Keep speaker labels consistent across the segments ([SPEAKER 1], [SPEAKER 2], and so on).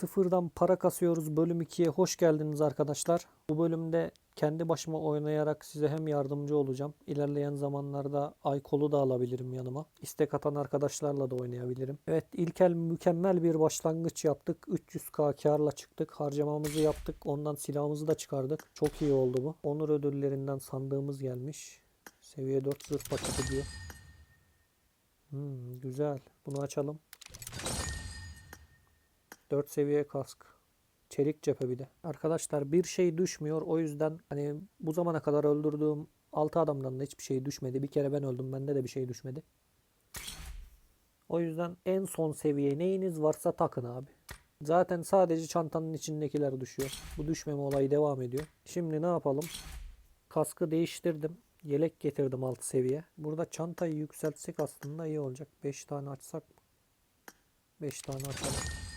[SPEAKER 1] Sıfırdan para kasıyoruz bölüm 2'ye hoş geldiniz arkadaşlar. Bu bölümde kendi başıma oynayarak size hem yardımcı olacağım. İlerleyen zamanlarda Aykol'u da alabilirim yanıma. İstek atan arkadaşlarla da oynayabilirim. Evet İlkel mükemmel bir başlangıç yaptık. 300k karla çıktık. Harcamamızı yaptık. Ondan silahımızı da çıkardık. Çok iyi oldu bu. Onur ödüllerinden sandığımız gelmiş. Seviye 4 zırh paketi diyor. Hmm, güzel. Bunu açalım. 4 seviye kask. Çelik cephe bir de. Arkadaşlar bir şey düşmüyor. O yüzden hani bu zamana kadar öldürdüğüm 6 adamdan da hiçbir şey düşmedi. Bir kere ben öldüm. Bende de bir şey düşmedi. O yüzden en son seviye neyiniz varsa takın abi. Zaten sadece çantanın içindekiler düşüyor. Bu düşmeme olayı devam ediyor. Şimdi ne yapalım? Kaskı değiştirdim. Yelek getirdim 6 seviye. Burada çantayı yükseltsek aslında iyi olacak. 5 tane açsak 5 tane açalım.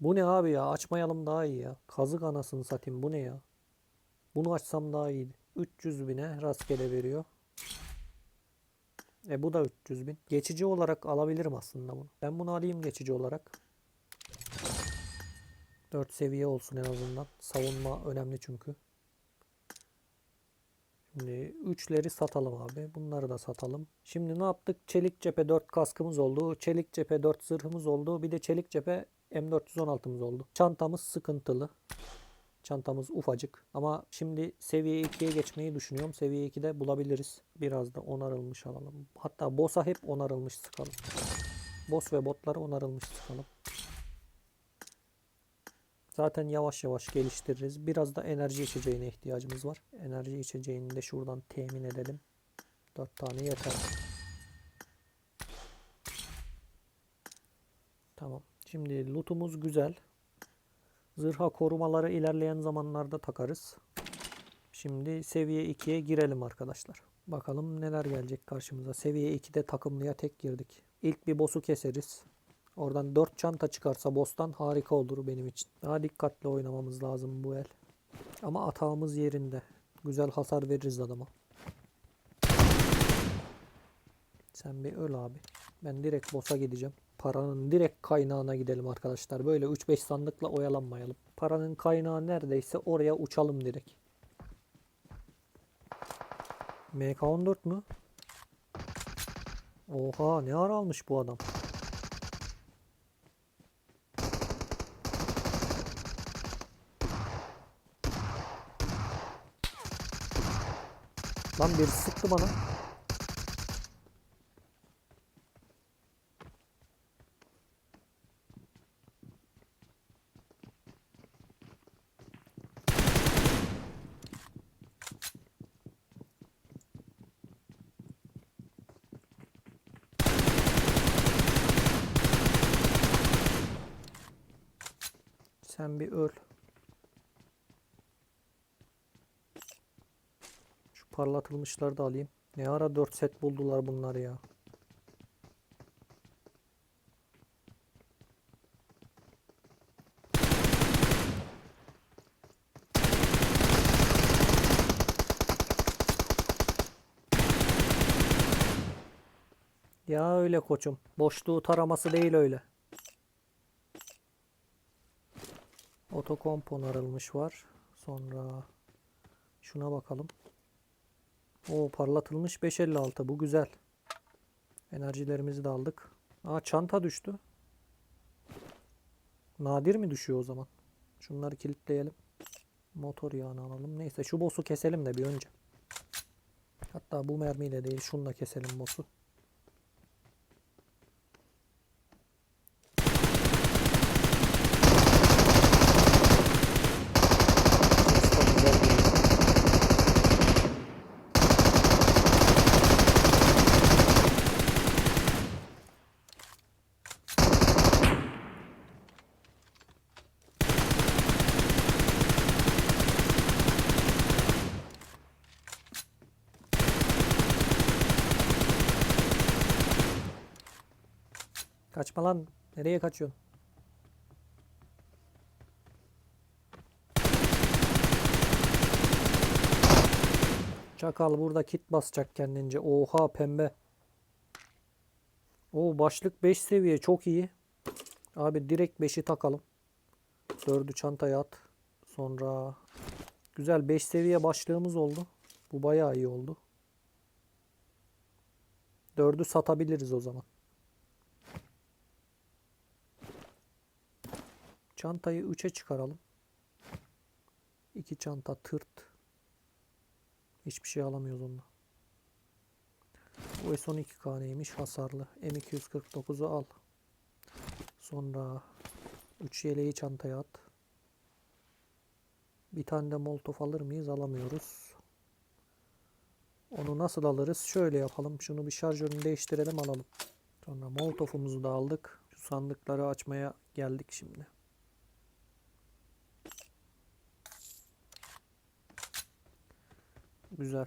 [SPEAKER 1] Bu ne abi ya? Açmayalım daha iyi ya. Kazık anasını satayım. Bu ne ya? Bunu açsam daha iyiydi. 300 bine rastgele veriyor. E bu da 300 bin. Geçici olarak alabilirim aslında bunu. Ben bunu alayım geçici olarak. 4 seviye olsun en azından. Savunma önemli çünkü. Şimdi 3'leri satalım abi. Bunları da satalım. Şimdi ne yaptık? Çelik cephe 4 kaskımız oldu. Çelik cephe 4 zırhımız oldu. Bir de çelik cephe M416'mız oldu. Çantamız sıkıntılı. Çantamız ufacık. Ama şimdi seviye 2'ye geçmeyi düşünüyorum. Seviye 2'de bulabiliriz. Biraz da onarılmış alalım. Hatta boss'a hep onarılmış sıkalım. Boss ve botları onarılmış sıkalım. Zaten yavaş yavaş geliştiririz. Biraz da enerji içeceğine ihtiyacımız var. Enerji içeceğini de şuradan temin edelim. 4 tane yeter. Tamam. Şimdi lootumuz güzel. Zırha korumaları ilerleyen zamanlarda takarız. Şimdi seviye 2'ye girelim arkadaşlar. Bakalım neler gelecek karşımıza. Seviye 2'de takımlıya tek girdik. İlk bir boss'u keseriz. Oradan 4 çanta çıkarsa boss'tan harika olur benim için. Daha dikkatli oynamamız lazım bu el. Ama atağımız yerinde. Güzel hasar veririz adama. Sen bir öl abi. Ben direkt boss'a gideceğim. Paranın direkt kaynağına gidelim arkadaşlar. Böyle 3-5 sandıkla oyalanmayalım. Paranın kaynağı neredeyse oraya uçalım direkt. MK14 mü? Oha ne ara almış bu adam. Lan biri sıktı bana. Sen bir öl. Şu parlatılmışları da alayım. Ne ara 4 set buldular bunlar ya. Ya öyle koçum. Boşluğu taraması değil öyle. Otokomp onarılmış var. Sonra şuna bakalım. O parlatılmış 556. Bu güzel. Enerjilerimizi de aldık. Aa çanta düştü. Nadir mi düşüyor o zaman? Şunları kilitleyelim. Motor yağını alalım. Neyse şu boss'u keselim de bir önce. Hatta bu mermiyle değil şunla keselim boss'u. Kaçma lan. Nereye kaçıyorsun? Çakal burada kit basacak kendince. Oha pembe. O başlık 5 seviye çok iyi. Abi direkt 5'i takalım. 4'ü çantaya at. Sonra güzel 5 seviye başlığımız oldu. Bu bayağı iyi oldu. 4'ü satabiliriz o zaman. Çantayı 3'e çıkaralım. 2 çanta tırt. Hiçbir şey alamıyoruz onunla. Bu S12K neymiş? Hasarlı. M249'u al. Sonra 3 yeleği çantaya at. Bir tane de molotof alır mıyız? Alamıyoruz. Onu nasıl alırız? Şöyle yapalım. Şunu bir şarjörünü değiştirelim alalım. Sonra molotofumuzu da aldık. Şu sandıkları açmaya geldik şimdi. Güzel.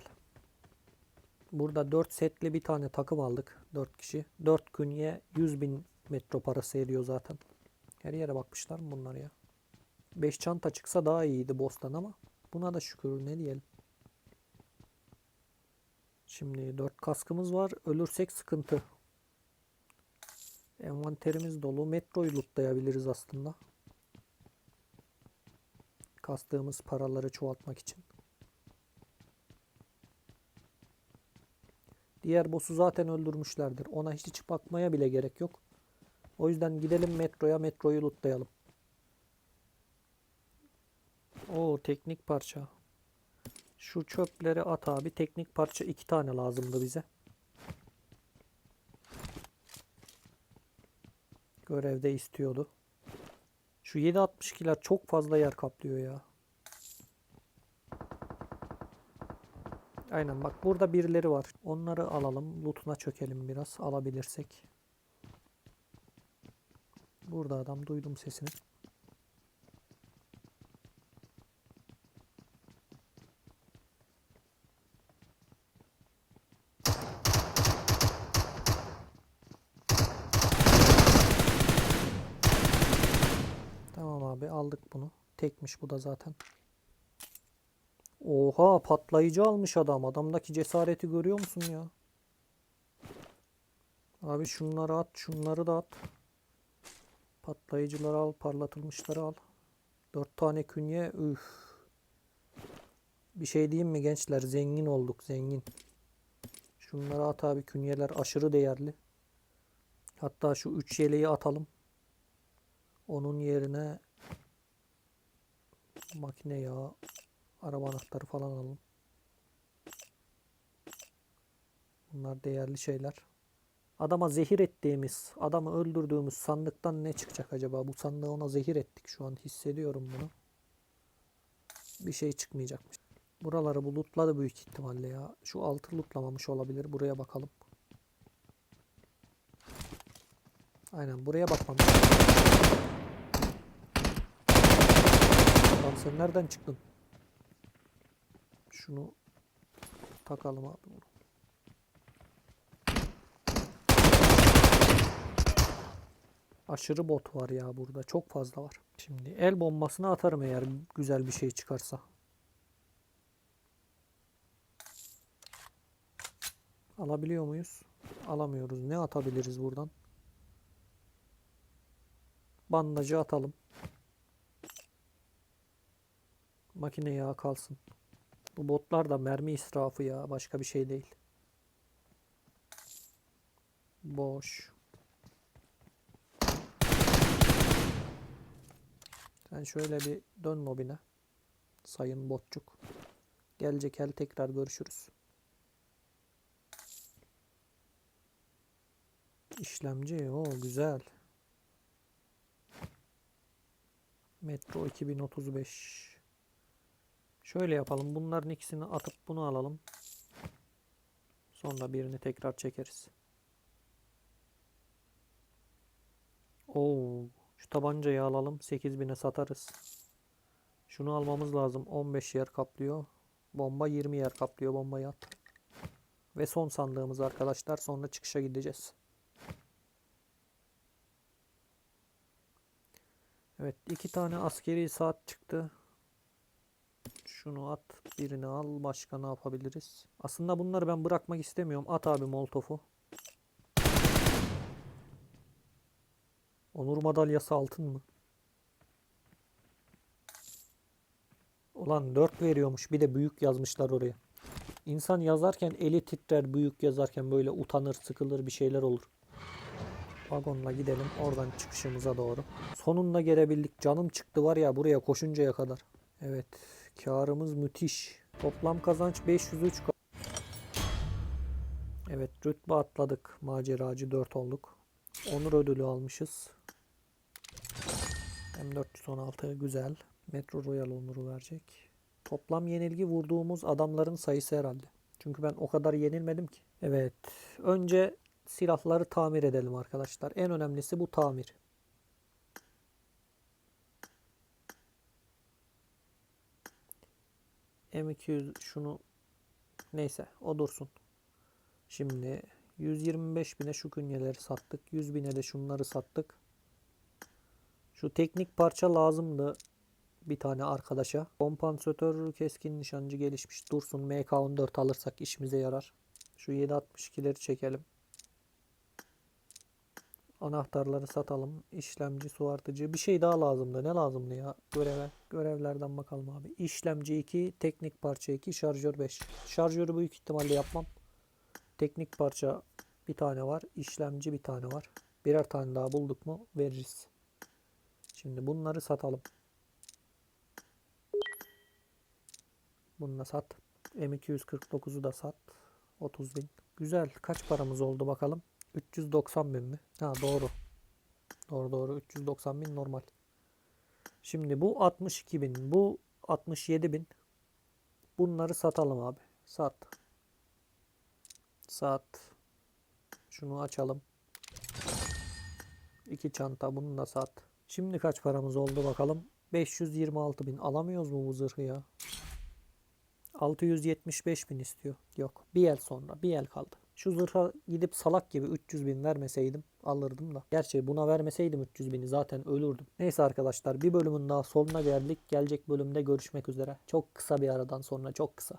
[SPEAKER 1] Burada 4 setli bir tane takım aldık. 4 kişi. 4 künye 100 bin metro parası ediyor zaten. Her yere bakmışlar mı bunlar ya? 5 çanta çıksa daha iyiydi boss'tan ama buna da şükür ne diyelim. Şimdi 4 kaskımız var. Ölürsek sıkıntı. Envanterimiz dolu. Metroyu lootlayabiliriz aslında. Kastığımız paraları çoğaltmak için. Diğer boss'u zaten öldürmüşlerdir. Ona hiç bakmaya bile gerek yok. O yüzden gidelim metroya, metroyu lootlayalım. O teknik parça. Şu çöpleri at abi. Teknik parça iki tane lazımdı bize. Görevde istiyordu. Şu 7.62'ler çok fazla yer kaplıyor ya. Aynen bak burada birileri var. Onları alalım. Loot'una çökelim biraz alabilirsek. Burada adam duydum sesini. Tamam abi aldık bunu. Tekmiş bu da zaten. Oha patlayıcı almış adam. Adamdaki cesareti görüyor musun ya? Abi şunları at, şunları da at. Patlayıcıları al, parlatılmışları al. Dört tane künye, üf. Bir şey diyeyim mi gençler? Zengin olduk, zengin. Şunları at abi, künyeler aşırı değerli. Hatta şu üç yeleği atalım. Onun yerine makine yağı, araba anahtarı falan alalım. Bunlar değerli şeyler. Adama zehir ettiğimiz, adamı öldürdüğümüz sandıktan ne çıkacak acaba? Bu sandığı ona zehir ettik şu an hissediyorum bunu. Bir şey çıkmayacakmış. Buraları bu lootladı büyük ihtimalle ya. Şu altı lootlamamış olabilir. Buraya bakalım. Aynen buraya bakmam. Lan sen nereden çıktın? Şunu takalım abi bunu. Aşırı bot var ya burada. Çok fazla var. Şimdi el bombasını atarım eğer güzel bir şey çıkarsa. Alabiliyor muyuz? Alamıyoruz. Ne atabiliriz buradan? Bandajı atalım. Makine yağı kalsın. Bu botlar da mermi israfı ya. Başka bir şey değil. Boş. Sen şöyle bir dön mobine. Sayın botçuk. Gelecek el tekrar görüşürüz. İşlemci o güzel. Metro 2035. Şöyle yapalım. Bunların ikisini atıp bunu alalım. Sonra birini tekrar çekeriz. Oo, şu tabancayı alalım. 8000'e satarız. Şunu almamız lazım. 15 yer kaplıyor. Bomba 20 yer kaplıyor. Bombayı at. Ve son sandığımız arkadaşlar. Sonra çıkışa gideceğiz. Evet iki tane askeri saat çıktı. Şunu at. Birini al. Başka ne yapabiliriz? Aslında bunları ben bırakmak istemiyorum. At abi molotofu. Onur madalyası altın mı? Ulan 4 veriyormuş. Bir de büyük yazmışlar oraya. İnsan yazarken eli titrer büyük yazarken böyle utanır, sıkılır bir şeyler olur. Vagonla gidelim oradan çıkışımıza doğru. Sonunda gelebildik. Canım çıktı var ya buraya koşuncaya kadar. Evet. Karımız müthiş. Toplam kazanç 503. ka- Evet rütbe atladık. Maceracı 4 olduk. Onur ödülü almışız. M416 güzel. Metro Royal onuru verecek. Toplam yenilgi vurduğumuz adamların sayısı herhalde. Çünkü ben o kadar yenilmedim ki. Evet. Önce silahları tamir edelim arkadaşlar. En önemlisi bu tamir. M200 şunu neyse o dursun. Şimdi 125 bine şu künyeleri sattık. 100 bine de şunları sattık. Şu teknik parça lazımdı bir tane arkadaşa. Kompansatör keskin nişancı gelişmiş. Dursun MK14 alırsak işimize yarar. Şu 7.62'leri çekelim. Anahtarları satalım. İşlemci, su artıcı. Bir şey daha lazımdı. Ne lazımdı ya? Göreve. Görevlerden bakalım abi. İşlemci 2, teknik parça 2, şarjör 5. Şarjörü büyük ihtimalle yapmam. Teknik parça bir tane var. İşlemci bir tane var. Birer tane daha bulduk mu veririz. Şimdi bunları satalım. Bunu da sat. M249'u da sat. 30 bin. Güzel. Kaç paramız oldu bakalım. 390 bin mi? Ha doğru. Doğru doğru. 390 bin normal. Şimdi bu 62 bin. Bu 67 bin. Bunları satalım abi. Sat. Sat. Şunu açalım. İki çanta. Bunu da sat. Şimdi kaç paramız oldu bakalım. 526 bin. Alamıyoruz mu bu zırhı ya? 675 bin istiyor. Yok. Bir el sonra. Bir el kaldı. Şu zırha gidip salak gibi 300 bin vermeseydim alırdım da. Gerçi buna vermeseydim 300 bini zaten ölürdüm. Neyse arkadaşlar bir bölümün daha sonuna geldik. Gelecek bölümde görüşmek üzere. Çok kısa bir aradan sonra çok kısa.